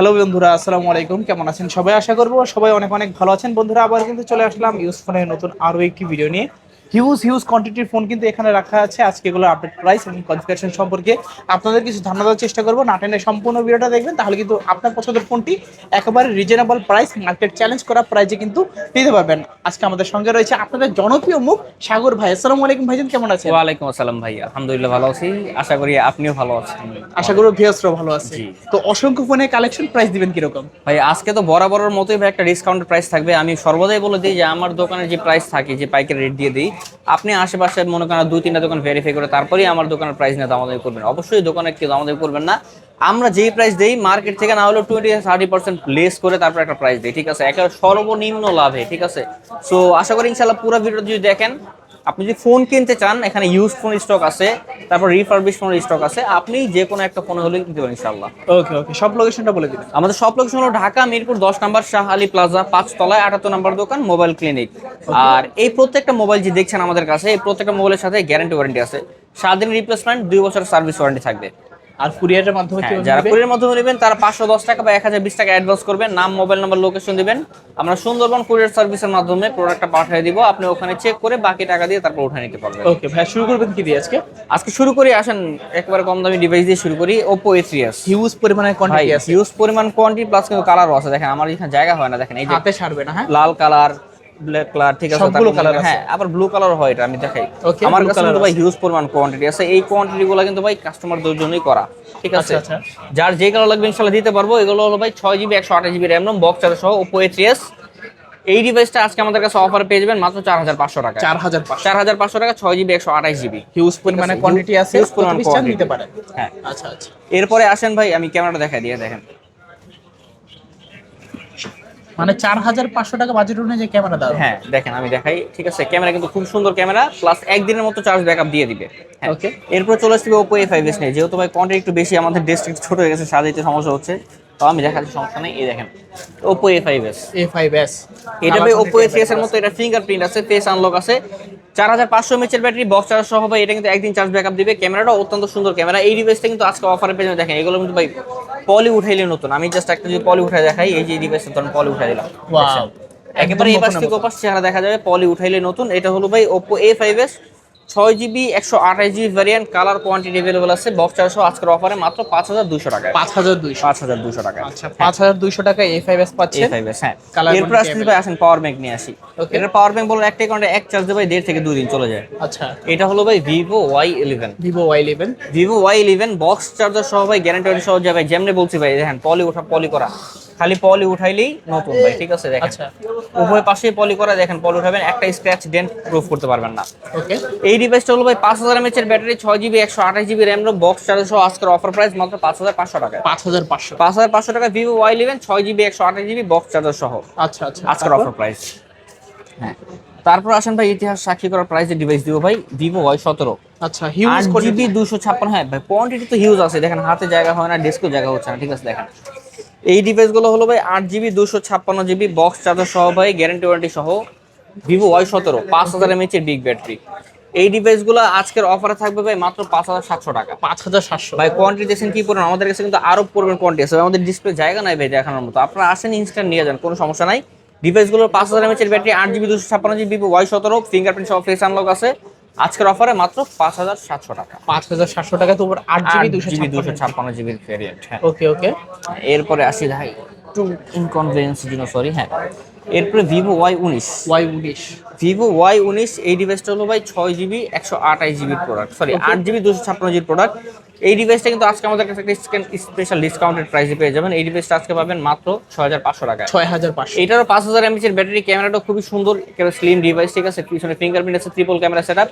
Hello বন্ধুরা, আসসালামু আলাইকুম। কেমন আছেন সবাই? আশা করব সবাই অনেক অনেক ভালো আছেন। বন্ধুরা, আবার কিন্তু চলে আসলাম ইউজ ফোনের নতুন আরও একটি ভিডিও নিয়ে। হিউজ হিউজ কোয়ান্টিটির ফোন কিন্তু এখানে রাখা আছে। আজকে এগুলো আপডেট প্রাইস এবং কনফিগারেশন সম্পর্কে আপনাদের কিছু ধারণা দেওয়ার চেষ্টা করব। না টেনে সম্পূর্ণ ভিডিওটা দেখবেন তাহলে কিন্তু আপনার পছন্দের ফোনটি একেবারে রিজনেবল প্রাইস মার্কেট চ্যালেঞ্জ করা প্রাইসে কিন্তু নিতে পারবেন। আজকে আমাদের সঙ্গে রয়েছে আপনাদের জনপ্রিয় মুখ সাগর ভাই। আসসালামু আলাইকুম ভাইজান কেমন আছেন? ওয়ালাইকুম আসসালাম ভাই। আলহামদুলিল্লাহ ভালো আছি। আশা করি আপনিও ভালো আছেন। আশা করব ভিয়াসরাও ভালো আছে। জি। তো অসংখ্য ফোনের কালেকশন প্রাইস দিবেন কীরকম? ভাই আজকে তো বরাবরের মতোই ভাই একটা ডিসকাউন্ট প্রাইস থাকবে। আমি সর্বদাই বলে দিই যে আমার দোকানে যে প্রাইস থাকে যে পাইকারি রেট দিয়ে দিই আপনি আশেপাশে মনে করেন দুই, তিনটা দোকান ভেরিফাই করে তারপরেই আমার দোকানের প্রাইস নিয়ে দামাদামি করবেন। অবশ্যই দোকানে কেউ দামাদামি করবেন না। আমরা যেই প্রাইস দিই মার্কেট থেকে না হলেও টোয়েন্টি থার্টি পার্সেন্ট লেস করে তারপর একটা প্রাইস দিই, ঠিক আছে? একেবারে সর্বনিম্ন লাভে, ঠিক আছে? সো আশা করি ইনশাল্লাহ পুরো ভিডিও যদি দেখেন আপনি যদি ফোন কিনতে চান এখানে ইউজ ফোন স্টক আছে তারপর রিফারবিশ ফোন স্টক আছে আপনি যে কোনো একটা ফোন হলে কিনতে পারেন ইনশাল্লাহ ওকে ওকে সব লোকেশনটা বলে দিন আমাদের সব লোকেশন হলো ঢাকা মিরপুর দশ নম্বর শাহ আলী প্লাজা পাঁচ তলায় আটাত্তর নম্বর দোকান মোবাইল ক্লিনিক আর এই প্রত্যেকটা মোবাইল যে দেখছেন আমাদের কাছে এই প্রত্যেকটা মোবাইলের সাথে গ্যারান্টি ওয়ারেন্টি আছে। সাত দিন রিপ্লেসমেন্ট দুই বছর সার্ভিস ওয়ারেন্টি থাকবে। আর কুরিয়ারের মাধ্যমে হ্যাঁ, যারা নেবে? কুরিয়ার মাধ্যমে নেবেন তারা পাঁচশো দশ টাকা বা এক হাজার বিশ টাকা অ্যাডভান্স করবেন। নাম মোবাইল নাম্বার লোকেশন দিবেন। আমরা সুন্দরবন কুরিয়ার সার্ভিসের মাধ্যমে প্রোডাক্টটা পাঠিয়ে দিব। আপনি ওখানে চেক করে বাকি টাকা দিয়ে তারপর উঠে নিতে পারবেন। ওকে ভাই শুরু করবেন কি দিয়ে আজকে? আজকে শুরু করি আসেন একবারে কম দামি ডিভাইস দিয়ে শুরু করি Oppo A three S huge পরিমাণে কোয়ান্টিটি আছে। হিউজ পরিমাণ কোয়ান্টিটি প্লাস কিন্তু কালারও আছে। দেখেন আমার এখানে জায়গা হয় না। দেখেন এই যে হাতে সারবে না হ্যাঁ? লাল কালার ব্ল্যাক কালার ঠিক আছে সবগুলো তারপর colour হ্যাঁ আবার ব্লু কালার হয় এটা আমি দেখাই। আমার কাছে কিন্তু ভাই হিউজ পরিমাণ কোয়ান্টিটি আছে। এই কোয়ান্টিটি গুলো কিন্তু ভাই কাস্টমারদের জন্যই করা ঠিক আছে? আচ্ছা, আচ্ছা। যার যে কালার লাগবে ইনশাআল্লাহ দিতে পারব। এগুলো হলো ভাই ছয় জিবি একশো আঠাশ জিবি র্যাম বক্স চার্জ সহ থ্রি এস এই ডিভাইসটা আজকে আমাদের কাছে অফার পেয়ে যাবেন মাত্র চার হাজার পাঁচশো টাকা চার হাজার চার হাজার পাঁচশো টাকা ছয় জিবি একশো আঠাশ জিবি হিউজ পরিমাণে কোয়ান্টিটি আছে? huge পরিমাণ নিতে পারেন। হ্যাঁ। আচ্ছা আচ্ছা। এরপরে আসেন ভাই আমি ক্যামেরাটা দেখাই দিয়ে দেখেন। মানে চার হাজার পাঁচশো টাকা বাজেট অনুযায়ী ক্যামেরা দাও হ্যাঁ দেখেন আমি দেখাই ঠিক আছে? ক্যামেরা কিন্তু খুব সুন্দর ক্যামেরা প্লাস একদিনের মতো চার্জ ব্যাকআপ দিয়ে দিবে। হ্যাঁ Okay. এরপর চলে আসবে ওপো এ ফাইভ এস নিয়ে। যেহেতু ভাই কোয়ান্টিটি একটু বেশি আমাদের ডেস্ক একটু ছোট হয়ে গেছে সাজাইতে সমস্যা হচ্ছে। তো আমি দেখাচ্ছি সমস্যা নেই। এই দেখেন Oppo A five S A five S এটা ভাই ওপো এ থ্রি এর মতো এটা ফিঙ্গারপ্রিন্ট আছে ফেস আনলক আছে। চার হাজার পাঁচশো এমএচের ব্যাটারি বক্স চার্জ সহ ভাই এটা কিন্তু একদিন চার্জ ব্যাকআপ দিবে। ক্যামেরাটা অত্যন্ত সুন্দর ক্যামেরা এই ডিভাইসটা কিন্তু আজকে অফারে পেয়ে। দেখেন এগুলো কিন্তু ভাই পলি উঠাইলে নতুন। আমি জাস্ট একটা যদি পলি উঠাই দেখাই এই যে ডিভাইসটা ধরুন পলি উঠাই দিলাম। ওয়াও একেবারে এই পাশ থেকে ওপাশ চেহারা দেখা যাবে পলি উঠাইলে নতুন। এটা হলো ভাই ওপো এ ফাইভ এস ছয় জিবি একশো আঠাশ GB variant colour quantity available আছে। বক্স চারশো আজকের অফারে মাত্র পাঁচ হাজার দুশো টাকায়। পাঁচ হাজার দুইশো। পাঁচ হাজার দুশো টাকায়। আচ্ছা পাঁচ হাজার দুইশো টাকা A five S A five S হ্যাঁ। এরপর আসতে ভাই আসেন পাওয়ার ব্যাংক নিয়ে আসি. এটার পাওয়ার ব্যাংক বলো একটাই কারণে এক চার্জ ভাই দেড় থেকে দুই দিন চলে যায়। আচ্ছা। এটা হলো ভাই Vivo Y eleven Vivo Y eleven Vivo Y eleven box charger সহ ভাই গ্যারান্টি সহ যাবে যেমনি বলছি ভাই দেখেন পলি উঠা পলি করা। খালি পলি উঠাইলেই নতুন ভাই ঠিক আছে দেখেন। আচ্ছা। উভয় পাশে পলি করা দেখেন পলি উঠাবেন একটা স্ক্র্যাচ ডেন্ট প্রুফ করতে পারবেন না। ওকে। এই ডিভাইসটা হলো ভাই পাঁচ হাজার এমএচের ব্যাটারি ছয় জিবি একশো আঠাশ জিবি র্যাম রো বক্স চার্জ সহ আজকের অফার প্রাইস মাত্র পাঁচ হাজার পাঁচশো টাকা। পাঁচ হাজার পাঁচশো। পাঁচ হাজার পাঁচশো টাকা ভিভো ওয়াই ইলেভেন ছয় জিবি একশো আঠাশ জিবি বক্স চার্জার সহ। আচ্ছা আচ্ছা। আজকের অফার প্রাইস হ্যাঁ। তারপর আসেন ভাই ইতিহাস সাক্ষী করার প্রাইসে ডিভাইস দিব ভাই ভিভো ওয়াই সতেরো। আচ্ছা হিউজ জিবি দুশো ছাপ্পান্ন হ্যাঁ ভাই কোয়ান্টিটি তো হিউজ আছে দেখেন হাতে জায়গা হয় না ডেস্কও জায়গা হচ্ছে না ঠিক আছে দেখেন। এই ডিভাইসগুলো হলো ভাই আট জিবি দুশো ছাপ্পান্ন জিবি বক্স চার্জার সহ ভাই গ্যারান্টি ওয়ারেন্টি সহ। ভিভো ওয়াই সতেরো পাঁচ হাজার এমএচ এর বিগ ব্যাটারি এই ডিভাইসগুলো আজকের অফারে থাকবে ভাই মাত্র পাঁচ হাজার সাতশো টাকা। পাঁচ হাজার সাতশো। ভাই কোয়ান্টিটি দেখছেন কি পরিমাণ? আমাদের কাছে কিন্তু আরও পরিমাণ কোয়ান্টিটি আছে। আমাদের ডিসপ্লে জায়গা নাই ভাই দেখানোর মতো। আপনারা আসেন ইনস্ট্যান্ট নিয়ে যান কোনো সমস্যা নাই। ডিভাইসগুলোর পাঁচ হাজার এর ব্যাটারি আট জিবি দুশো ছাপ্পান্ন জিবি ওয়াই সতেরো ফিঙ্গারপ্রিন্ট সহ ফেস আনলক আছে। আজকের অফারে মাত্র পাঁচ হাজার সাতশো টাকা। পাঁচ হাজার সাতশো টাকা তো উপর আট জিবি দুশো জিবি দুশো ছাপ্পান্ন জিবি ভ্যারিয়েন্ট ওকে ওকে এরপরে আসি ভাই টু ইনকনভিনিয়েন্স জন্য সরি হ্যাঁ। এরপরে ভিভো ওয়াই উনিশ। ওয়াই উনিশ। ভিভো ওয়াই উনিশ এই ডিভাইসটা হলো ভাই ছয় জিবি একশো আঠাশ জিবির প্রোডাক্ট সরি আট জিবি দুশো ছাপ্পান্ন জিবির প্রোডাক্ট এই ডিভাইসটা কিন্তু আজকে আমাদের কাছে একটা স্পেশাল ডিসকাউন্টেড প্রাইসে পেয়ে যাবেন। এই ডিভাইসটা আজকে পাবেন মাত্র ছয় হাজার পাঁচশো টাকায়। ছয় হাজার পাঁচশো। এটারও পাঁচ হাজার এমএচ এর ব্যাটারি ক্যামেরাটা খুবই সুন্দর স্লিম ডিভাইস ঠিক আছে? পিছনে ফিঙ্গারপ্রিন্ট আছে ট্রিপল ক্যামেরা সেট আপ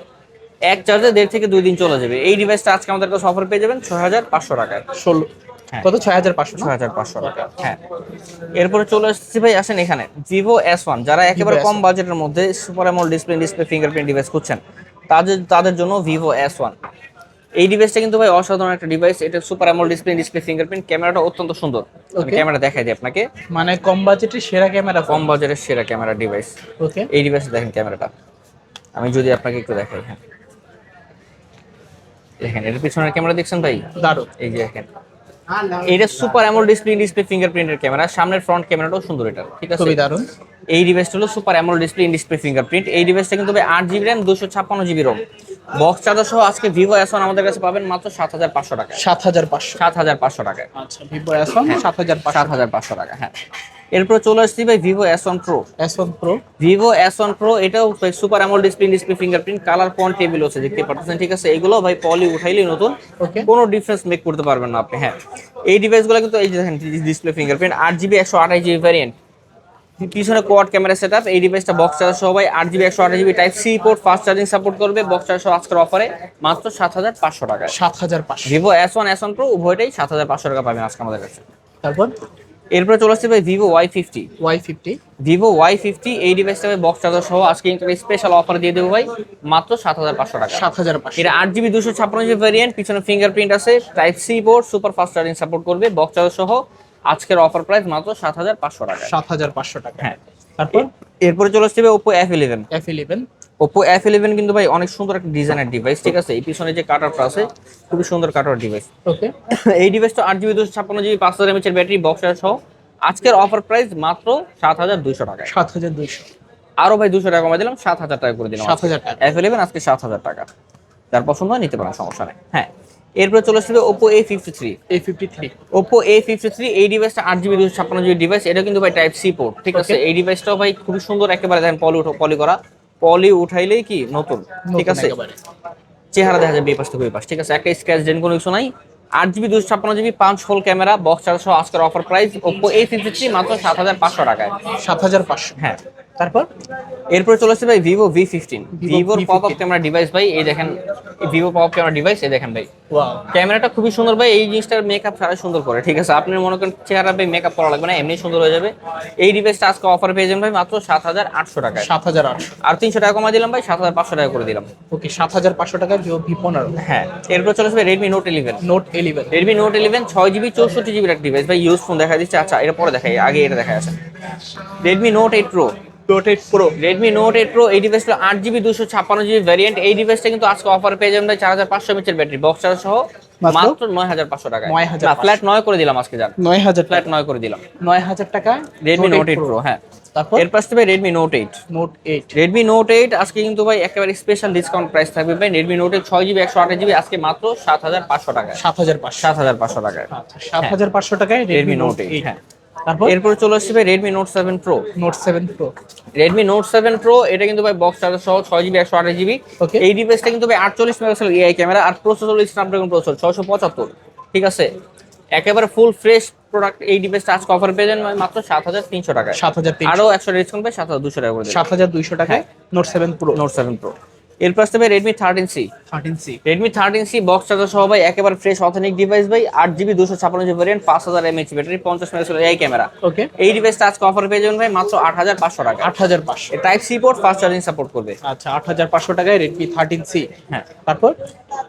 এক চার্জে দেড় থেকে দুই দিন চলে যাবে। এই ডিভাইসটা আজকে আমাদের কাছে অফার পেয়ে যাবেন ছয় হাজার পাঁচশো টাকায়। ষোলো। কত? ছয় হাজার পাঁচশো ছয় হাজার পাঁচশো টাকা। হ্যাঁ। এরপরে চলে আসছি ভাই আসেন এখানে। ভিভো এস ওয়ান যারা একেবারে কম বাজেটের মধ্যে super AMOLED display display fingerprint device খুঁজছেন তাদের তাদের জন্য ভিভো এস ওয়ান এই ডিভাইসটা কিন্তু ভাই অসাধারণ একটা ডিভাইস এটা super AMOLED display display fingerprint ক্যামেরাটা অত্যন্ত সুন্দর। আমি ক্যামেরা দেখাই দিই আপনাকে। মানে কম বাজেটের সেরা ক্যামেরা কম বাজারের সেরা ক্যামেরা ডিভাইস ওকে এই ডিভাইসে দেখেন ক্যামেরাটা আমি যদি আপনাকে একটু দেখাই হ্যাঁ। দেখেন এর পিছনের ক্যামেরা দেখছেন ভাই? দারুণ। এই যে দেখেন। এটা সুপার অ্যামোল ডিসপ্লে ডিসপ্লে ফিঙ্গারপ্রিন্টের ক্যামেরা সামনের ফ্রন্ট ক্যামেরাটাও সুন্দর এটা ঠিক আছে? দারুণ দারুণ। এই ডিভাইসটা হলো super AMOLED display in display fingerprint এই ডিভাইসটা কিন্তু আট জিবি র্যাম দুশো ছাপ্পান্ন জিবি রোম বক্স চার্জার সহ আজকে ভিভো এস আমাদের কাছে পাবেন মাত্র সাত হাজার পাঁচশো টাকা সাত হাজার পাঁচশো। সাত হাজার পাঁচশো টাকা আচ্ছা ভিভো ওয়ান সাত হাজার সাত হাজার পাঁচশো টাকা হ্যাঁ। এরপর চলে আসছি ভাই Vivo S one pro S one pro Vivo S one pro এটাও super AMOLED display display fingerprint colour point table আছে দেখতে পাচ্ছেন ঠিক আছে? এগুলো ভাই পলি উঠাইলে নতুন। কোনো ডিফারেন্স মেক করতে পারবেন না আপনি হ্যাঁ। এই ডিভাইসগুলো কিন্তু এই যে দেখেন ডিসপ্লে ফিঙ্গারপ্রিন্ট আট জিবি একশো আঠাশ জিবি ভ্যারিয়েন্ট পিছনে কোয়াড ক্যামেরা সেটআপ এই ডিভাইসটা বক্স চার্জার সহ ভাই আট জিবি একশো আঠাশ GB type C port fast charging support করবে বক্স চার্জার সহ আজকের অফারে মাত্র সাত হাজার পাঁচশো টাকা সাত হাজার পাঁচশো। Vivo S one S one pro উভয়টাই সাত হাজার পাঁচশো টাকা পাবেন আজকে আমাদের কাছে। তারপর? এরপরে চলে আসছে ভাই Vivo Y fifty Y fifty Vivo Y fifty এই ডিভাইসটা ভাই বক্স চার্জার সহ আজকে কিন্তু স্পেশাল অফার দিয়ে দেবো ভাই মাত্র সাত হাজার পাঁচশো টাকা। সাত হাজার পাঁচশো। এটা আট জিবি দুশো ছাপ্পান্ন জিবি ভ্যারিয়েন্ট পিছনে ফিঙ্গারপ্রিন্ট আছে type C port super fast charging support করবে বক্স চার্জার সহ আজকের অফার প্রাইস মাত্র সাত হাজার পাঁচশো টাকা। সাত হাজার পাঁচশো টাকা। হ্যাঁ। তারপর? এরপরে চলে আসছে Oppo F eleven F eleven Oppo F eleven কিন্তু ভাই অনেক সুন্দর একটা ডিজাইনের ডিভাইস ঠিক আছে? এই পিছনে যে কাটারটা আছে খুবই সুন্দর কাটার ডিভাইস ওকে এই ডিভাইসটা আট জিবি দুশো ছাপ্পান্ন জিবি পাঁচ হাজার এমএচের ব্যাটারি বক্স সহ। আজকের অফার প্রাইস মাত্র সাত হাজার দুইশো টাকায়। সাত হাজার দুইশো। আরও ভাই দুশো টাকা কমাই দিলাম সাত হাজার টাকা করে দিলাম। সাত হাজার টাকা। এফ ইলেভেন আজকে সাত হাজার টাকা। যার পছন্দ হয় নিতে পারেন সমস্যা নেই। হ্যাঁ। এরপরে চলে আসবে Oppo A fifty three A fifty three Oppo A fifty three এই ডিভাইসটা আট জিবি দুশো ছাপ্পান্ন জিবি ডিভাইস এটা কিন্তু ভাই টাইপ সি পোর্ট ঠিক আছে? এই ডিভাইসটাও ভাই খুবই সুন্দর একেবারে দেখেন পলি উঠো পলি করা। পলি উঠাইলেই কি নতুন? ঠিক আছে? চেহারা দেখা যাবে এই পাশ থেকে ওই পাশ। ঠিক আছে একটা স্ক্র্যাচ ডেন কোনো কিছু নাই। আট জিবি দুশো ছাপ্পান্ন জিবি পাঁচ হোল ক্যামেরা বক্স চারশো আজকের offer price Oppo A three মাত্র সাত হাজার পাঁচশো টাকায়। সাত হাজার পাঁচশো। হ্যাঁ। তারপর? এরপরে চলে আসছে ভাই ভিভো ভি ফিফটিন ভিভোর পপ আপ ক্যামেরা ডিভাইস ভাই এই দেখেন Vivo pop up camera device এই দেখেন ভাই। ওয়াও ক্যামেরাটা খুবই সুন্দর ভাই এই জিনিসটার মেকআপ সারা সুন্দর করে ঠিক আছে? আপনি মনে করেন চেহারা ভাই মেকআপ করা লাগবে না এমনি সুন্দর হয়ে যাবে। এই ডিভাইসটা আজকে অফার পেয়ে যাবেন ভাই মাত্র সাত হাজার আটশো টাকায়। সাত হাজার আটশো। আর তিনশো টাকা কমাই দিলাম ভাই সাত হাজার পাঁচশো টাকা করে দিলাম। ওকে সাত হাজার পাঁচশো টাকায় ভিভো ভি পনেরো। হ্যাঁ এরপর চলে আসবে Redmi note eleven note eleven Redmi note eleven ছয় জিবি চৌষট্টি জিবির একটা ডিভাইস ভাই ইউজ ফোন দেখা দিচ্ছে। আচ্ছা এটা পরে দেখাই আগে এটা দেখা আছে Redmi note eight pro note eight pro Redmi note eight pro এই ডিভাইসটা আট জিবি দুশো ছাপ্পান্ন জিবি ভ্যারিয়েন্ট এই ডিভাইসটা কিন্তু আজকে অফার পেয়ে যাবেন চার হাজার পাঁচশো এমএচের ব্যাটারি বক্স চার্জ সহ মাত্র? নয় হাজার পাঁচশো টাকা 9,500 ফ্ল্যাট নয় করে দিলাম আজকে যান নয় হাজার ফ্ল্যাট নয় করে দিলাম। নয় হাজার টাকায় রেডমি নোট এইট প্রো হ্যাঁ। তারপর? এর পাশে থাকবে Redmi note eight note eight Redmi note eight আজকে কিন্তু ভাই একেবারে স্পেশাল ডিসকাউন্ট প্রাইস থাকবে ভাই। রেডমি নোট এইট ছয় জিবি একশো আঠাশ জিবি আজকে মাত্র সাত হাজার পাঁচশো টাকায়। সাত হাজার পাঁচশো। সাত হাজার পাঁচশো টাকায়। আচ্ছা সাত হাজার পাঁচশো টাকায় রেডমি নোট এইট হ্যাঁ। তারপর? এরপরে চলে আসছে ভাই Redmi note seven pro note seven pro Redmi note seven pro এটা কিন্তু ভাই বক্স চার্জার সহ ছয় জিবি একশো আঠাশ জিবি. এই ডিভাইসটা কিন্তু ভাই আটচল্লিশ মেগাপিক্সেল এআই ক্যামেরা আর প্রসেসর স্ন্যাপড্রাগন প্রসেসর ছয়শো পঁচাত্তর। ঠিক আছে? একেবারে ফুল ফ্রেশ প্রোডাক্ট এই ডিভাইসটা আজকে অফার পেয়ে যান মাত্র সাত হাজার তিনশো টাকায়। সাত হাজার আরও একশো ডিসকাউন্ট পাই সাত হাজার দুশো টাকা করে দিলাম সাত হাজার দুইশো টাকায় note seven pro note seven pro এরপর আসতে ভাই Redmi thirteen C thirteen C Redmi thirteen C box charger সহ ভাই একেবারে ফ্রেশ অথেনিক ডিভাইস ভাই আট জিবি দুশো ছাপ্পান্ন জিবি ভ্যারিয়েন্ট পাঁচ হাজার এমএইচ ব্যাটারি পঞ্চাশ মেগাপিক্সেল এআই ক্যামেরা ওকে এই ডিভাইসটা আজকে অফার পেয়ে যাবেন ভাই মাত্র আট হাজার পাঁচশো টাকা। আট হাজার পাঁচশো। Type C port fast charging support করবে। আচ্ছা আট হাজার পাঁচশো টাকায় রেডমি থার্টিন সি হ্যাঁ। তারপর?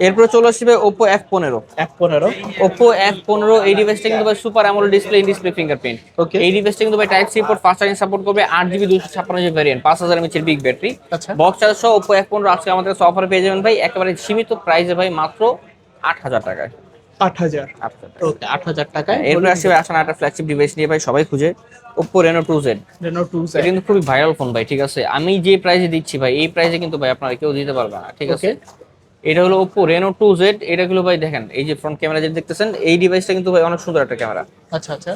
এরপরে চলে আসবে ওপো এফ পনেরো। এক পনেরো। ওপো এফ পনেরো এই ডিভাইসটা কিন্তু ভাই super AMOLED display display fingerprint Okay. এই ডিভাইসটা কিন্তু ভাই type C port fast charging support করবে আট জিবি দুশো ছাপ্পান্ন জিবি ভ্যারিয়েন্ট পাঁচ হাজার এমএচের বিগ ব্যাটারি আচ্ছা। বক্স চার্জ সহ ওপো এফ পনেরো আজকে আমাদের কাছে অফার পেয়ে যাবেন ভাই একেবারে সীমিত প্রাইসে ভাই মাত্র আট হাজার টাকায়। আট হাজার। ওকে আট হাজার টাকায়। এরপরে আসবে আসলে একটা ফ্ল্যাগশিপ ডিভাইস নিয়ে ভাই সবাই খুঁজে Oppo Reno two Z Reno two এটা কিন্তু খুবই ভাইরাল ফোন ভাই ঠিক আছে? আমি যে প্রাইসে দিচ্ছি ভাই এই প্রাইসে কিন্তু ভাই আপনারা কেউ দিতে পারবে না ঠিক আছে? এটা হলো ওপো রেনো টু জেড এটা গুলো ভাই দেখেন এই যে ফ্রন্ট ক্যামেরা যেটা দেখতেছেন এই ডিভাইসটা কিন্তু ভাই অনেক সুন্দর একটা ক্যামেরা আচ্ছা আচ্ছা।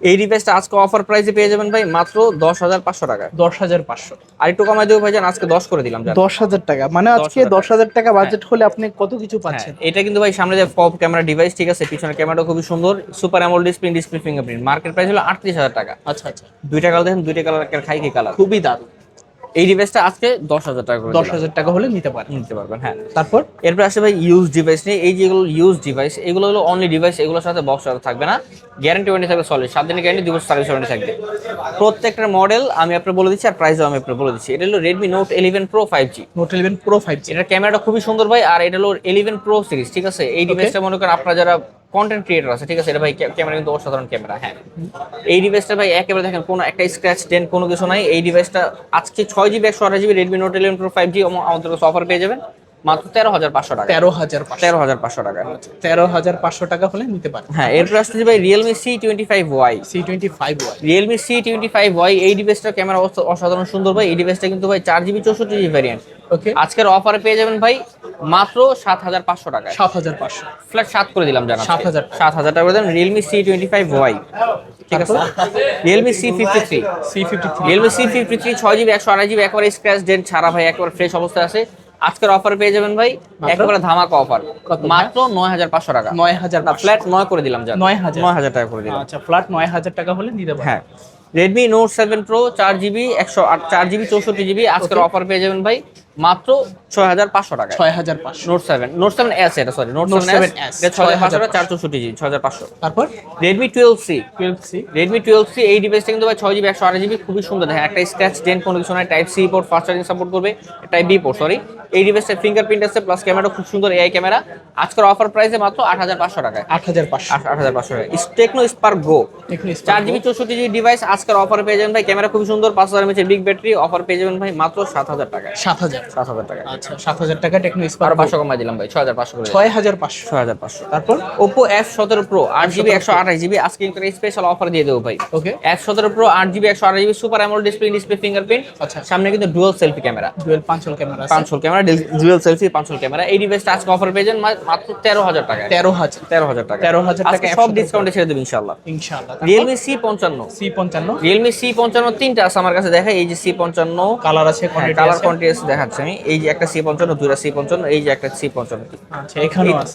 এই ডিভাইসটা আজকে অফার প্রাইসে পেয়ে যাবেন ভাই মাত্র দশ হাজার পাঁচশো টাকা দশ হাজার পাঁচশো। আর একটু কমাই দেবো ভাই জান আজকে দশ করে দিলাম জান। দশ হাজার টাকা মানে আজকে 10,000 দশ হাজার টাকা বাজেট হলে আপনি কত কিছু হ্যাঁ, পাচ্ছেন? এটা কিন্তু ভাই সামনে যে পপ ক্যামেরা ডিভাইস ঠিক আছে পিছনের ক্যামেরাটা খুবই সুন্দর। Super AMOLED display display fingerprint market price হলো আটত্রিশ হাজার টাকা। আচ্ছা আচ্ছা। দুইটা কালার দেখেন দুইটা কালার খাই কি কালার খুবই দারুণ। এই ডিভাইসটা আজকে দশ হাজার টাকা করে দশ হাজার টাকা হলে নিতে পারেন নিতে পারবেন হ্যাঁ। তারপর? এরপর আসছে ভাই ইউজ ডিভাইস নিয়ে। এই যেগুলো ইউজ ডিভাইস এগুলো হলো অনলি ডিভাইস এগুলোর সাথে বক্স থাকবে না। গ্যারান্টি ওয়ারেন্টি থাকবে সলিড সাত দিনের গ্যারান্টি দুই বছর সার্ভিস ওয়ারেন্টি থাকবে। প্রত্যেকটা মডেল আমি আপনার বলে দিচ্ছি আর প্রাইসও আমি আপনার বলে দিচ্ছি। এটা হলো Redmi note eleven pro five G note eleven pro five G এটার ক্যামেরাটা খুবই সুন্দর ভাই আর এটা হলো ইলেভেন প্রো সিরিজ ঠিক আছে? এই ডিভাইসটা মনে করেন আপনারা যারা কন্টেন্ট ক্রিয়েটর আছে, ঠিক আছে? এটা ভাই ক্যামেরা কিন্তু অসাধারণ ক্যামেরা হ্যাঁ। এই ডিভাইসটা ভাই একেবারে দেখেন, কোনো একটা স্ক্র্যাচ টেন কোনো কিছু নাই। এই ডিভাইসটা আজকে ছয় জিবি একশো আঠাশ GB Redmi note eleven pro five G আমাদের কাছে অফার পেয়ে যাবেন। মাত্র তেরো হাজার পাঁচশো টাকা। তেরো হাজার তেরো হাজার পাঁচশো টাকা। তেরো হাজার পাঁচশো টাকা হলে নিতে পারেন। হ্যাঁ এরপর আসতেছে ভাই Realme C twenty five Y C twenty five Y Realme C twenty five Y এই ডিভাইসটার ক্যামেরা অসাধারণ সুন্দর ভাই। এই ডিভাইসটা কিন্তু ভাই চার জিবি চৌষট্টি জিবি ভ্যারিয়েন্ট ওকে আজকের অফারে পেয়ে যাবেন ভাই মাত্র সাত হাজার পাঁচশো টাকায়। সাত হাজার পাঁচশো। ফ্ল্যাট সাত করে দিলাম জানা 7,000 সাত হাজার টাকা করে Realme C twenty five Y ঠিক আছে? Realme C fifty three C fifty three Realme C fifty three ছয় জিবি একশো আড়াই জিবি একবারে স্ক্র্যাচ ডেন্ট ছাড়া ভাই একবার ফ্রেশ অবস্থায় আছে। আজকের অফার পেয়ে যাবেন ভাই? একেবারে ধামাকা অফার? মাত্র নয় হাজার পাঁচশো টাকা। নয় হাজার ফ্ল্যাট নয় করে দিলাম নয় হাজার। নয় হাজার টাকা করে দিলাম। আচ্ছা ফ্ল্যাট নয় হাজার টাকা হলে নিতে হ্যাঁ। রেডমি নোট সেভেন প্রো চার জিবি একশো আট চার জিবি চৌষট্টি জিবি আজকের অফার পেয়ে যাবেন ভাই। মাত্র ছয় হাজার পাঁচশো টাকা ছয় হাজার পাঁচশো। Note seven Note seven S এটা সরি নোট সেভেন এস ছয় হাজার পাঁচশো চার চৌষট্টি জিবি ছয় হাজার পাঁচশো। তারপর? Redmi twelve C twelve C Redmi twelve C এই ডিভাইসটা কিন্তু ভাই ছয় জিবি একশো আট জিবি খুবই সুন্দর। দেখেন একটা স্ক্র্যাচ ডেন্ট কোনো কিছু নাই type C port fast charging support করবে টাইপ বি পোর্ট সরি এই ডিভাইসটা ফিঙ্গারপ্রিন্ট আছে প্লাস ক্যামেরা খুব সুন্দর এআই ক্যামেরা আজকের অফার প্রাইসে মাত্র আট হাজার পাঁচশো টাকায়। আট হাজার পাঁচশো। আট হাজার পাঁচশো টাকা টেকনো স্পার্ক গো চার জিবি চৌষট্টি জিবি ডিভাইস আজকের অফার পেয়ে যাবেন ভাই। ক্যামেরা খুবই সুন্দর পাঁচ হাজার এমএচের বিগ ব্যাটারি অফার পেয়ে যাবেন ভাই মাত্র সাত হাজার টাকায়। সাত হাজার। সাত হাজার টাকা। আচ্ছা সাত হাজার টাকা টেকনো স্পার পাঁচশো কমাই দিলাম ভাই ছয় হাজার পাঁচশো ছয় হাজার পাঁচশো। ছয় হাজার পাঁচশো। তারপর? ওপো এফ সতেরো প্রো আট জিবি একশো আঠাশ জিবি আজকে কিন্তু স্পেশাল অফার দিয়ে দেবো ভাই। ওকে এফ সতেরো প্রো আট জিবি একশো আঠাশ GB super AMOLED display display fingerprint আচ্ছা। সামনে কিন্তু ডুয়াল সেলফি ক্যামেরা ডুয়েল পাঁচল ক্যামেরা পাঁচশোল ক্যামেরা ডুয়াল সেলফি পাঁচশোল ক্যামেরা এই ডিভাইসটা আজকে অফার পেয়ে যান মা- মাত্র তেরো হাজার টাকা। তেরো হাজার। তেরো হাজার টাকা। 13,000 টাকা সব 17 ডিসকাউন্টে ছেড়ে দেবো ইনশাল্লাহ রিয়েলমি সি পঞ্চান্ন। সি পঞ্চান্ন। রিয়েলমি সি পঞ্চান্ন তিনটা আছে আমার কাছে দেখা এই যে সি পঞ্চান্ন। কালার আছে কালার আছে। কন্টিনিউস দেখাচ্ছে আমি এই যে একটা সি পঞ্চান্ন দুইটা সি পঞ্চান্ন এই যে একটা সি পঞ্চান্ন। আচ্ছা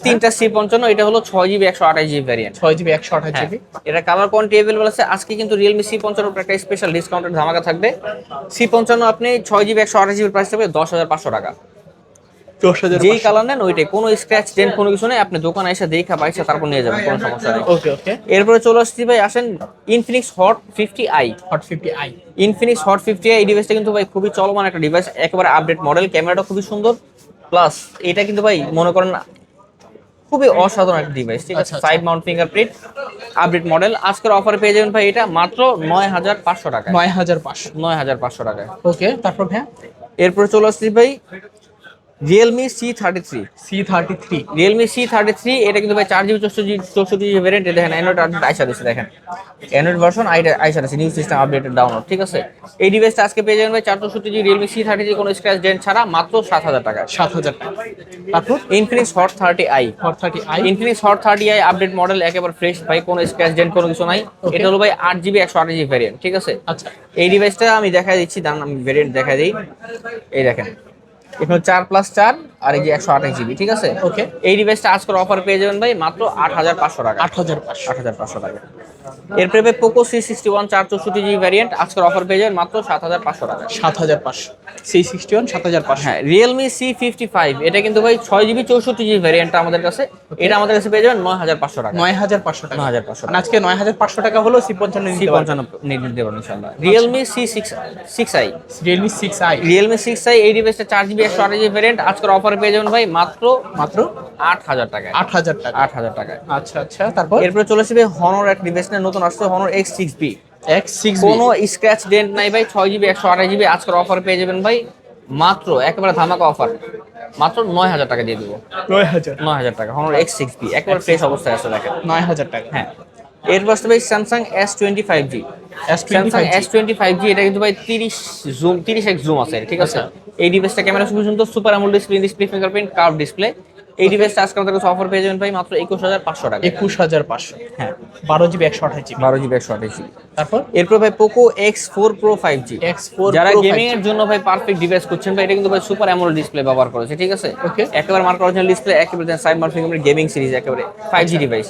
তিনটা সি পঞ্চান্ন এটা হলো ছয় জিবি একশো আঠাশ জিবি ভ্যারিয়েন্ট ছয় জিবি একশো আঠাশ জিবি এটা কালার কোয়ান্টি অ্যাভেলেবল আছে। আজকে কিন্তু রিয়েলমি সি পঞ্চান্ন একটা স্পেশাল ডিসকাউন্টের ধামাকা থাকবে। সি পঞ্চান্ন আপনি ছয় জিবি একশো আঠাশ জিবির প্রাইস থাকবে দশ হাজার পাঁচশো টাকা। যেই কালার নেন ওইটাই। কোনো স্ক্র্যাচ ডেন্ট কোনো কিছু নেই। আপনি দোকানে এসে দেখা পাইছে তারপর নিয়ে যাবেন কোনো সমস্যা নেই। ওকে ওকে। এরপরে চলে আসছি ভাই আসেন Infinix Hot fifty I Hot fifty I Infinix Hot fifty এই ডিভাইসটা কিন্তু ভাই খুবই চলমান একটা ডিভাইস একেবারে আপডেট মডেল ক্যামেরাটা খুবই সুন্দর। প্লাস এটা কিন্তু ভাই মনে করেন খুবই অসাধারণ একটা ডিভাইস ঠিক আছে। Side mount fingerprint update model আজকের অফারে পেয়ে যাবেন ভাই এটা মাত্র নয় হাজার পাঁচশো টাকা নয় হাজার পাঁচশো। নয় হাজার পাঁচশো টাকায়। ওকে তারপর ভাইয়া? এরপরে চলে আসছি ভাই Realme C thirty three C thirty three Realme C thirty three এটা কিন্তু ভাই চার জিবি চৌষট্টি চৌষট্টি জিবি ভ্যারিয়েন্ট দেখেন অ্যান্ড্রয়েড আপডেট আইসা দিচ্ছে দেখেন। অ্যান্ড্রয়েড ভার্সন আইসা দিচ্ছে নিউ সিস্টেম আপডেটেড ডাউনলোড ঠিক আছে? এই ডিভাইসটা আজকে পেয়ে যাবেন ভাই চার চৌষট্টি GB Realme C thirty three কোনো স্ক্র্যাচ ডেন্ট ছাড়া মাত্র সাত হাজার টাকা সাত হাজার টাকা। তারপর? Infinix Hot thirty I Hot thirty I Infinix Hot thirty I update model একেবারে ফ্রেশ ভাই কোনো স্ক্র্যাচ ডেন্ট কোনো কিছু নাই। এটা হলো ভাই আট জিবি একশো আট জিবি ভ্যারিয়েন্ট ঠিক আছে? আচ্ছা। এই ডিভাইসটা আমি দেখা দিচ্ছি দাম আমি ভেরিয়েন্ট দেখা দিই। এই দেখেন। এখানে চার প্লাস চার আর এই যে একশো আঠাশ জিবি ঠিক আছে? ওকে এই ডিভাইসটা আজকের অফার পেয়ে যাবেন ভাই মাত্র আট হাজার পাঁচশো টাকা। আট হাজার পাঁচশো। আট হাজার পাঁচশো টাকা। এরপরে পোকো সি সিক্সটি ওয়ান চার চৌষট্টি জিবি ভ্যারিয়েন্ট আজকের অফার পেয়ে যাবেন মাত্র সাত হাজার পাঁচশো টাকা। সাত হাজার পাঁচশো। সি সিক্সটি ওয়ান সাত হাজার পাঁচশো। হ্যাঁ রিয়েলমি সি ফিফটি ফাইভ এটা কিন্তু ভাই ছয় জিবি চৌষট্টি জিবি ভ্যারিয়েন্টটা আমাদের কাছে। এটা আমাদের কাছে পেয়ে যাবেন নয় হাজার পাঁচশো টাকা। নয় হাজার পাঁচশো টাকা। নয় হাজার পাঁচশো মানে আজকে নয় হাজার পাঁচশো টাকা হলো সি পঞ্চান্ন সি পঞ্চান্ন দেবেন ইনশাল্লাহ Realme C six six I Realme six I Realme six I এই ডিভাইসটা চার জিবি আঠাশ জিবি ভ্যারিয়েন্ট আজকের অফারে পেয়ে যাবেন ভাই মাত্র মাত্র আট হাজার টাকায়। আট হাজার টাকা। আট হাজার টাকায়। আচ্ছা আচ্ছা তারপর? এরপরে চলে আসবে হনর এক ডিভাইস নিয়ে নতুন আসছে Honor X six B X six কোনো স্ক্র্যাচ ডেন্ট নাই ভাই ছয় জিবি একশো আঠাশ জিবি আজকের অফার পেয়ে যাবেন ভাই মাত্র একেবারে ধামাকা অফার মাত্র নয় হাজার টাকা দিয়ে দেবো। নয় হাজার। নয় হাজার টাকা হনর এক্স সিক্স বি একেবারে ফ্রেশ অবস্থায় আছে দেখেন। নয় হাজার টাকা। হ্যাঁ। এরপর আসতে ভাই Samsung S twenty five G Samsung S twenty five G এটা কিন্তু ভাই তিরিশ জুম তিরিশ এক জুম আছে ঠিক আছে? এই ডিভাইসটা ক্যামেরা সুন্দর super AMOLED display display fingerprint curve display এই ডিভাইসটা আজকে আমাদের কাছে অফার পেয়ে যাবেন ভাই মাত্র একুশ হাজার পাঁচশো টাকা একুশ হাজার পাঁচশো। হ্যাঁ। বারো জিবি একশো আঠাশ জিবি। বারো জিবি একশো আঠাশ জিবি। তারপর? এরপর ভাই Poco X four Pro five G X four যারা গেমিং এর জন্য ভাই পারফেক্ট ডিভাইস করছেন ভাই এটা কিন্তু ভাই সুপার অ্যামোলেড ডিসপ্লে ব্যবহার করেছে ঠিক আছে? ওকে একেবারে মার্ক অরিজিনাল ডিসপ্লে একেবারে সাইড মার্ক গেমিং সিরিজ একেবারে five G device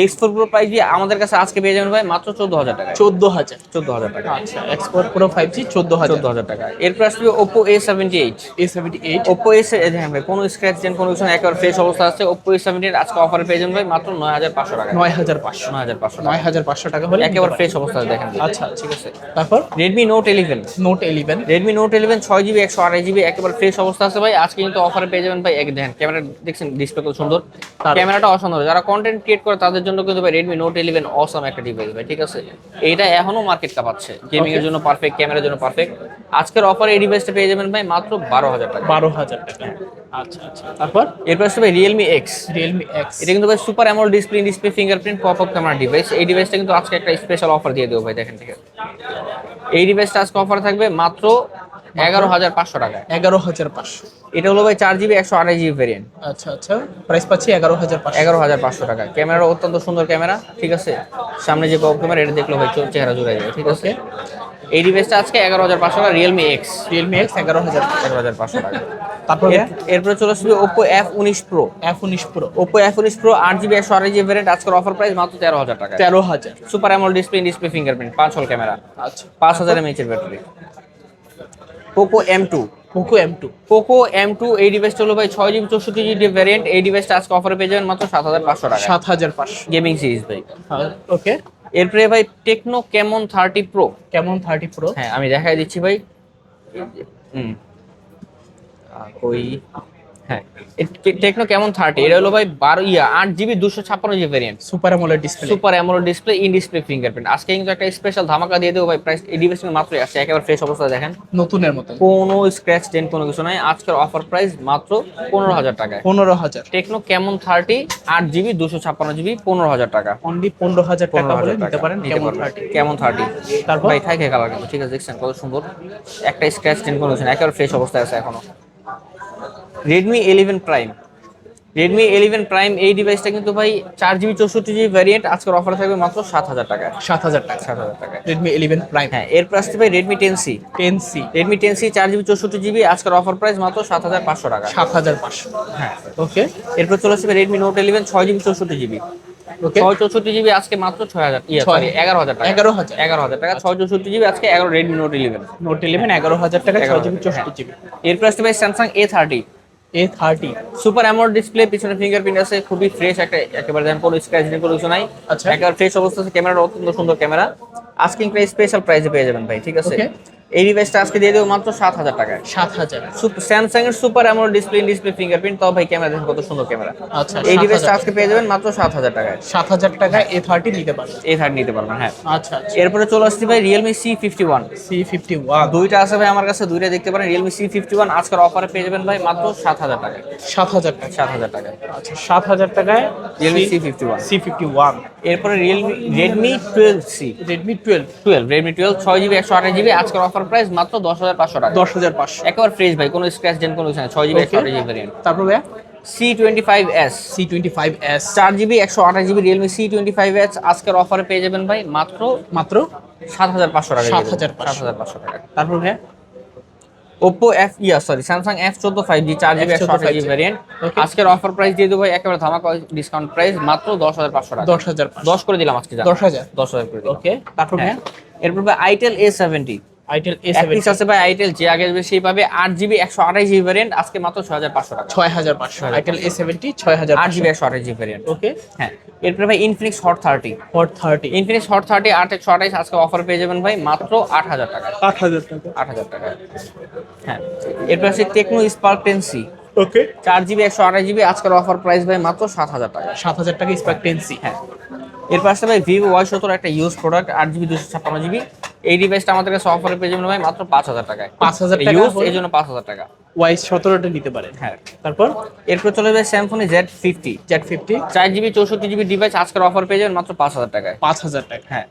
X four Pro G আমাদের কাছে আজকে পেয়ে যাবেন ভাই মাত্র চোদ্দ হাজার টাকা চোদ্দ হাজার চোদ্দ হাজার টাকা। আচ্ছা এক্সপোর্ট প্রো ফাইভ জি চোদ্দ হাজার চোদ্দ হাজার টাকা। এরপর আসবে Oppo A seventy eight A seventy eight Oppo A হ্যাঁ ভাই কোনো স্ক্র্যাচ দেন কোনো কিছু একেবারে ফ্রেশ অবস্থা আছে। ওপো এ সেভেন্টি এইট আজকে অফারে পেয়ে যাবেন ভাই মাত্র নয় হাজার পাঁচশো টাকা। নয় হাজার পাঁচশো। নয় হাজার পাঁচশো নয় হাজার পাঁচশো টাকা হলে একেবারে ফ্রেশ অবস্থা দেখেন আচ্ছা ঠিক আছে। তারপর? Redmi Note eleven Note eleven Redmi Note eleven ছয় জিবি একশো আড়াই জিবি একেবারে ফ্রেশ অবস্থা আছে ভাই। আজকে কিন্তু অফারে পেয়ে যাবেন ভাই। এক দেখেন ক্যামেরা দেখছেন ডিসপ্লে কত সুন্দর। ক্যামেরাটা অসুন্দর যারা কন্টেন্ট ক্রিয়েট করে তাদের জন্য কিন্তু ভাই রেডমি নোট ইলেভেন অসম একটা ডিভাইস ভাই ঠিক আছে? এইটা এখনও মার্কেট কাপাচ্ছে। গেমিং এর জন্য পারফেক্ট ক্যামেরার জন্য পারফেক্ট আজকের অফারে এই ডিভাইসটা পেয়ে যাবেন ভাই মাত্র বারো হাজার টাকা। বারো হাজার টাকা। আচ্ছা আচ্ছা। তারপর? এরপর আসছে ভাই রিয়েলমি এক্স রিয়েলমি এক্স এটা কিন্তু ভাই super AMOLED display display fingerprint pop up camera device এই ডিভাইসটা কিন্তু আজকে একটা স্পেশাল অফার দিয়ে দেবো ভাই দেখেন ঠিক আছে। এই ডিভাইসটা আজকে অফার থাকবে মাত্র এগারো হাজার পাঁচশো টাকায়। এগারো হাজার পাঁচশো। এটা হলো ভাই চার জিবি একশো আঠাশ জিবি ভেরিয়েন্ট আচ্ছা আচ্ছা। প্রাইস পাচ্ছি এগারো হাজার এগারো হাজার পাঁচশো টাকা ক্যামেরা অত্যন্ত সুন্দর ক্যামেরা ঠিক আছে? সামনে যে পপ ক্যামেরা এটা দেখল ভাই চেহারা জুড়ে যাবে ঠিক আছে? এই ডিভাইসটা আজকে এগারো হাজার পাঁচশো টাকা রিয়েলমি এক্স রিয়েলমি এক্স এগারো হাজার এগারো হাজার পাঁচশো টাকা। তারপর? এরপরে চলে আসবে ওপো এফ উনিশ প্রো এফ উনিশ প্রো ওপো এফ উনিশ প্রো আট জিবি একশো আঠাশ জিবি ভ্যারিয়েন্ট আজকের অফার প্রাইস মাত্র তেরো হাজার টাকা তেরো হাজার। Super AMOLED display display fingerprint পাঁচ হল ক্যামেরা আচ্ছা। পাঁচ হাজার এমএইচ এর battery Poco M two Poco M two Poco M two এই ডিভাইসটা হলো ভাই ছয় জিবি চৌষট্টি জিবি ভ্যারিয়েন্ট এই ডিভাইসটা আজকে অফারে পেয়ে যাবেন মাত্র সাত হাজার পাঁচশো টাকা সাত হাজার পাঁচশো। গেমিং সিরিজ ভাই। ওকে এরপরে ভাই Tecno Camon thirty Pro Camon thirty Pro হ্যাঁ আমি দেখাই দিচ্ছি ভাই। হুম। ওই হ্যাঁ টেকনো কেমন থার্টি এটা হলো ভাই বারো ইয়া আট জিবি দুশো ছাপ্পান্ন GB variant super AMOLED display super AMOLED display in display fingerprint আজকে কিন্তু একটা স্পেশাল ধামাকা দিয়ে দেবো ভাই প্রাইস এই ডিভাইসটা মাত্রই আসছে একেবারে ফ্রেশ অবস্থা দেখেন। নতুনের মতো কোনো স্ক্র্যাচ টেন কোনো কিছু নাই। আজকের অফার প্রাইস মাত্র পনেরো হাজার টাকায়। পনেরো হাজার। টেকনো কেমন থার্টি আট জিবি দুশো ছাপ্পান্ন জিবি পনেরো হাজার টাকা। অনলি পনেরো হাজার টাকা হলে নিতে পারেন কেমন থার্টি কেমন থার্টি তারপর? ভাই থাকে কালার কিন্তু। ঠিক আছে দেখছেন কত সুন্দর। একটা স্ক্র্যাচ টেন কোনো কিছু না একেবারে ফ্রেশ অবস্থায় আছে এখনও। Redmi eleven Prime Redmi eleven Prime এই ডিভাইসটা কিন্তু ভাই চার জিবি চৌষট্টি জিবি ভ্যারিয়েন্ট আজকের অফার থাকবে মাত্র সাত হাজার টাকা। সাত হাজার টাকা। সাত হাজার টাকা। রেডমি ইলেভেন প্রাইম হ্যাঁ এরপর আসছে ভাই Redmi ten C ten C Redmi ten C চার জিবি চৌষট্টি জিবি আজকের অফার প্রাইস মাত্র সাত হাজার পাঁচশো টাকা। সাত হাজার পাঁচশো। হ্যাঁ। ওকে এরপর চলে আসবে রেডমি নোট ইলেভেন ছয় জিবি চৌষট্টি জিবি ওকে ছয় চৌষট্টি জিবি আজকে মাত্র ছয় হাজার ইয়ে। সরি এগারো হাজার টাকা। এগারো হাজার। এগারো হাজার টাকা। ছয় চৌষট্টি জিবি আজকে এগারো Redmi Note eleven Note eleven এগারো হাজার টাকা ছয় জিবি 11,000 চৌষট্টি জিবি এরপর আসতে ভাই Samsung A thirty A thirty super AMOLED display পিছনে ফিঙ্গারপ্রিন্ট আছে খুবই ফ্রেশ একটা একেবারে যেন কোনো স্ক্র্যাচ নেই কোনো কিছু নাই আচ্ছা। একেবারে ফ্রেশ অবস্থা আছে ক্যামেরা অত্যন্ত সুন্দর ক্যামেরা আজকে প্রাইস স্পেশাল প্রাইসে পেয়ে যাবেন ভাই ঠিক আছে. এই ডিভাইসটা আজকে দিয়ে দেবো মাত্র সাত হাজার টাকায়। সাত হাজার। স্যামসাং এর super AMOLED display display fingerprint তাও ভাই ক্যামেরা দেখেন কত সুন্দর ক্যামেরা আচ্ছা এই 7,000 ডিভাইসটা আজকে পেয়ে যাবেন মাত্র সাত হাজার টাকায়। সাত হাজার টাকা এ থার্টি নিতে পারবেন। এই থার্ড নিতে পারবেন হ্যাঁ। আচ্ছা আচ্ছা। এরপরে চলে আসছি ভাই Realme C fifty one C fifty one দুইটা আছে ভাই আমার কাছে দুইটা দেখতে পারেন। রিয়েলমি সি ফিফটি ওয়ান আজকের অফারে পেয়ে যাবেন ভাই মাত্র সাত হাজার টাকায়। সাত হাজার টাকা সাত হাজার টাকায়। আচ্ছা সাত হাজার টাকায় Realme C fifty one C fifty one এরপরে Realme Redmi twelve C Redmi twelve twelve Redmi twelve ছয় জিবি একশো আঠাশ জিবি আজকের অফার প্রাইস মাত্র দশ হাজার পাঁচশো টাকা। দশ হাজার পাঁচশো। একেবারে ফ্রেশ ভাই কোনো স্ক্র্যাচ জেন কোনো ছয় জিবি একশো আঠাশ জিবি ভ্যারিয়েন্ট তারপর ভাইয়া? C twenty five S C twenty five S চার জিবি একশো আঠাশ GB Realme C twenty five S আজকের অফারে পেয়ে যাবেন ভাই মাত্র মাত্র? সাত হাজার পাঁচশো টাকা। 7,500 সাত হাজার পাঁচশো টাকা। তারপর ভাইয়া? ওপো এফ ইয়া সরি স্যামসাং এফ চোদ্দ ফাইভ জি চার জিবি একশো আঠাশ জিবি ভ্যারিয়েন্ট. আজকের অফার প্রাইস দিয়ে দেবো একেবারে ধামাকা ডিসকাউন্ট প্রাইস মাত্র দশ হাজার পাঁচশো টাকা। দশ হাজার দশ করে দিলাম আজকে। দশ হাজার। দশ হাজার করে ওকে তারপর হ্যাঁ। এরপর itel A seventy itel A এক আছে ভাই আইটেল যে আগে আসবে সেই পাবে আট জিবি একশো আঠাশ জিবি ভ্যারিয়েন্ট আজকে মাত্র ছয় হাজার পাঁচশো টাকা। ছয় হাজার পাঁচশো আইটেল এ সেভেন্টি ছয় হাজার আট জিবি একশো আঠাশ জিবি ভ্যারিয়েন্ট ওকে হ্যাঁ। এরপরে ভাই Infinix Hot thirty thirty Infinix Hot thirty আট একশো আঠাশ আজকে অফার পেয়ে যাবেন ভাই মাত্র আট হাজার টাকা। আট হাজার টাকা। আট হাজার টাকা। হ্যাঁ। এরপর আছে টেকনো স্পার্ক ওকে চার জিবি একশো আঠাশ জিবি আজকের অফার প্রাইস ভাই মাত্র সাত হাজার টাকা। সাত হাজার টাকা হ্যাঁ। এরপর আসছে ভাই ভিভো ওয়াই সত্তর একটা ইউজ প্রোডাক্ট আট জিবি দুশো ছাপ্পান্ন জিবি এই ডিভাইসটা আমাদের কাছে অফারে পেয়ে যাবেন ভাই মাত্র পাঁচ হাজার টাকায়। 5,000 টাকা ইউজ এই জন্য পাঁচ হাজার টাকা। ওয়াইস সতেরোটা নিতে পারেন হ্যাঁ। তারপর? এরপর চলে যাবে Samsung Z fifty Z fifty চার জিবি চৌষট্টি জিবি ডিভাইস আজকের অফার পেয়ে যাবেন মাত্র পাঁচ হাজার টাকায়। পাঁচ হাজার টাকা। হ্যাঁ।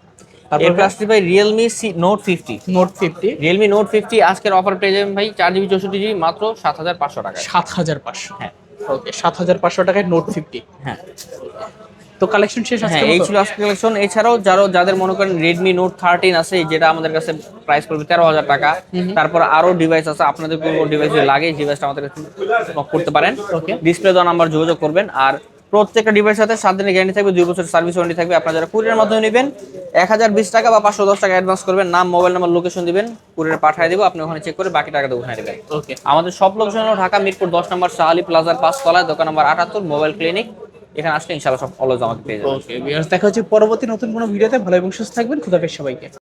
এরপর আসছে ভাই Realme C Note fifty Note fifty Realme Note fifty আজকের অফার পেয়ে যাবেন ভাই চার জিবি চৌষট্টি জিবি মাত্র সাত হাজার পাঁচশো টাকায়। সাত হাজার পাঁচশো। হ্যাঁ। ওকে সাত হাজার পাঁচশো টাকায় নোট ফিফটি হ্যাঁ। তো কালেকশন শেষ হ্যাঁ আজকে এই ছিল আজকে কালেকশন এছাড়াও যারা যাদের মনে করেন রেডমি নোট থার্টিন আছে যেটা আমাদের কাছে প্রাইস পড়বে তেরো হাজার টাকা তারপর আরও ডিভাইস আছে আপনাদের কোনো ডিভাইস লাগে ডিভাইসটা আমাদের কাছে করতে পারেন। ডিসপ্লে দেওয়া নাম্বার যোগাযোগ করবেন আর প্রত্যেকটা ডিভাইস সাথে সাত দিনের গ্যারান্টি থাকবে দুই বছর সার্ভিস ওয়ারেন্টি থাকবে। আপনারা যারা কুরিয়ার মাধ্যমে নেবেন এক হাজার বিশ টাকা বা পাঁচশো দশ টাকা অ্যাডভান্স করবেন নাম মোবাইল নাম্বার লোকেশন দিবেন কুরিয়ার পাঠিয়ে দেবো আপনি ওখানে চেক করে বাকি টাকাটা উঠায় নেবেন। ওকে আমাদের সব লোকেশন হলো ঢাকা মিরপুর দশ নম্বর শাহালি প্লাজার পাঁচ তলায় দোকান নম্বর আটাত্তর মোবাইল ক্লিনিক এখানে আসলে ইনশাল্লাহ সব অলওয়েজ আমাকে পেয়ে যাবেন। দেখা হচ্ছে পরবর্তী নতুন কোনো ভিডিওতে। ভালো এবং সুস্থ থাকবেন। খুদাফেজ সবাইকে।